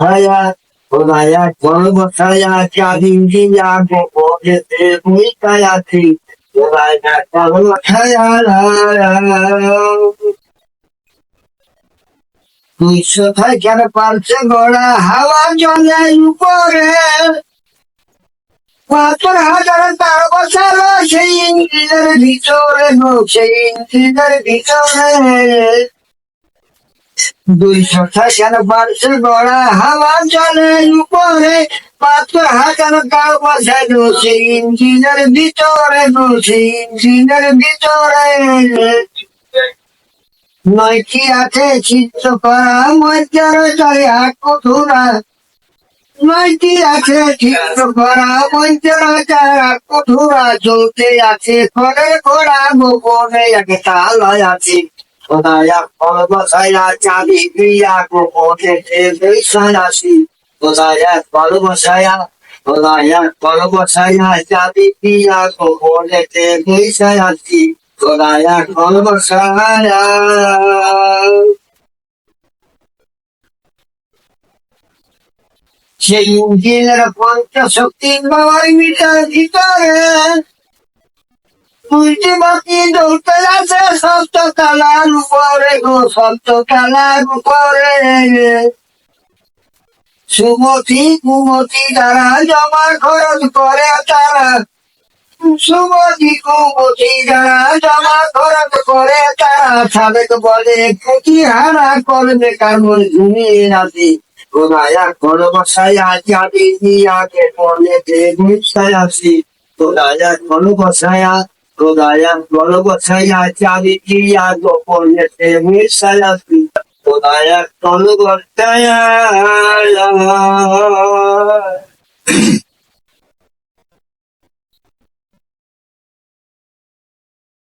বসায়া খোদায়া ঘর বসায়া চাবি দিয়া গোপনেতে মুইতায় আছি খোদায়া ঘর বসায়া দুইশো থাকার পারছে গড়া হাওয়া জলে উপরে পাঁচর হাজার তার বসালো সেই ইঞ্জিনের ভিতরে সেই ইঞ্জিনের ভিতরে দুইশো থাকার পারছে গড়া হাওয়া জলে উপরে পাঁচর হাজার তার বসালো সেই ইঞ্জিনের ভিতরে সেই ইঞ্জিনের ভিতরে। নয়টি আছে, চিত্র করা চলে হাত কঠোরা নয়টি আছে, চিত্র করা কঠোরা চলতে আছে ঘরের ঘোড়া গোপনে একে তালয় আছে। চাবি ক্রিয়া বেসায় আসি কোথায় ফল বসাইয়া কোথায় ফল বসাইয়া চাবি ক্রিয়া বেসায় আসি কোথায় বসাইয়া সেই ইঞ্জিনের পঞ্চশক্তি বাবার মিটার ভিতরে দুইটি বাতি জ্বলতে আছে সপ্ত কালার উপরে গো সপ্ত কালার উপরে সুমতি কুমতি তারা জমা খরচ করে তারা। সুমতি কুমতি যারা জমা খরচ করে তারা। সাবেক বলে ক্ষতি হারা করবে কারণ ঘুমিয়ে রাতে। কোনায়া কোন বসায়া চাবি নিয়াকে মনে দেখায় আসি কোনায়া কোন বসায়া চাবি দিয়া গোপনে দেখায় আসি কোনায়া কোন বসায়া